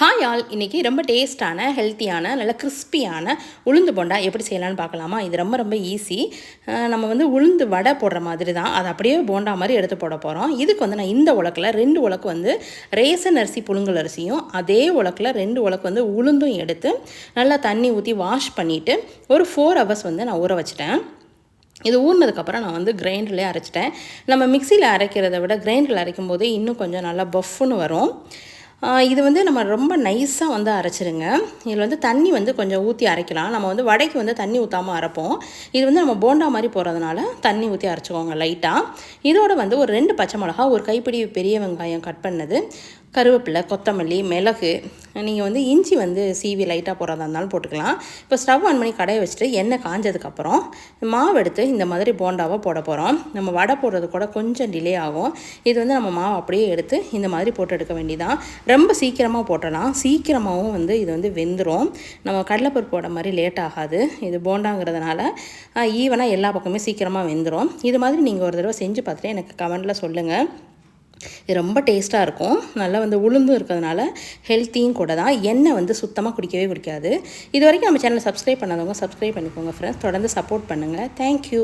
Hi all இன்றைக்கி ரொம்ப டேஸ்ட்டான ஹெல்த்தியான நல்ல கிறிஸ்பியான உளுந்து போண்டா எப்படி செய்யலாம்னு பார்க்கலாமா? இது ரொம்ப ரொம்ப ஈஸி. நம்ம வந்து உளுந்து வடை போடுற மாதிரி தான் அதை அப்படியே போண்டா மாதிரி எடுத்து போட போகிறோம் இதுக்கு வந்து நான் இந்த உலக்கில் ரெண்டு உலக்கு வந்து ரேசன் அரிசி புழுங்கல் அரிசியும் அதே உலக்கில் ரெண்டு உலக்கு வந்து உளுந்தும் எடுத்து நல்லா தண்ணி ஊற்றி வாஷ் பண்ணிவிட்டு ஒரு ஃபோர் ஹவர்ஸ் வந்து நான் ஊற வச்சிட்டேன். இது ஊறினதுக்கப்புறம் நான் வந்து கிரைண்டர்லேயே அரைச்சிட்டேன். நம்ம மிக்சியில் அரைக்கிறத விட கிரைண்டரில் அரைக்கும் போது இன்னும் கொஞ்சம் நல்லா பஃப்னு வரும். இது வந்து நம்ம ரொம்ப நைஸாக வந்து அரைச்சிருங்க. இதில் வந்து தண்ணி வந்து கொஞ்சம் ஊற்றி அரைக்கலாம். நம்ம வந்து வடைக்கு வந்து தண்ணி ஊற்றாமல் அரைப்போம். இது வந்து நம்ம போண்டா மாதிரி போகிறதுனால தண்ணி ஊற்றி அரைச்சிக்கோங்க லைட்டாக இதோட வந்து ஒரு ரெண்டு பச்சை மிளகா ஒரு கைப்பிடி பெரிய வெங்காயம் கட் பண்ணது. கருவேப்பிலை கொத்தமல்லி மிளகு நீங்கள் வந்து இஞ்சி வந்து சீவி லைட்டாக போடுறதா இருந்தாலும் போட்டுக்கலாம். இப்போ ஸ்டவ் ஆன் பண்ணி கடையை வச்சுட்டு எண்ணெய் காஞ்சதுக்கப்புறம் மாவு எடுத்து இந்த மாதிரி போண்டாவை போட போகிறோம் நம்ம வடை போடுறது கூட கொஞ்சம் டிலே ஆகும். இது வந்து நம்ம மாவு அப்படியே எடுத்து இந்த மாதிரி போட்டு எடுக்க வேண்டியதான் ரொம்ப சீக்கிரமாக போட்டலாம். சீக்கிரமாகவும் வந்து இது வந்து வெந்துடும் நம்ம கடலைப்பருப்பு போட மாதிரி லேட் ஆகாது. இது போண்டாங்கிறதுனால ஈவனாக எல்லா பக்கமே சீக்கிரமாக வெந்துடும் இது மாதிரி நீங்கள் ஒரு தடவை செஞ்சு பார்த்துட்டு எனக்கு கமெண்டில் சொல்லுங்கள் இது ரொம்ப டேஸ்ட்டாக இருக்கும். நல்லா வந்து உளுந்தும் இருக்கிறதுனால ஹெல்த்தியும் கூட தான் எண்ணெய் வந்து சுத்தமாக குடிக்கவே குடிக்காது. இது வரைக்கும் நம்ம சேனலை சப்ஸ்கிரைப் பண்ணாதவங்க சப்ஸ்கிரைப் பண்ணிக்கோங்க ஃப்ரெண்ட்ஸ் தொடர்ந்து சப்போர்ட் பண்ணுங்கள் தேங்க்யூ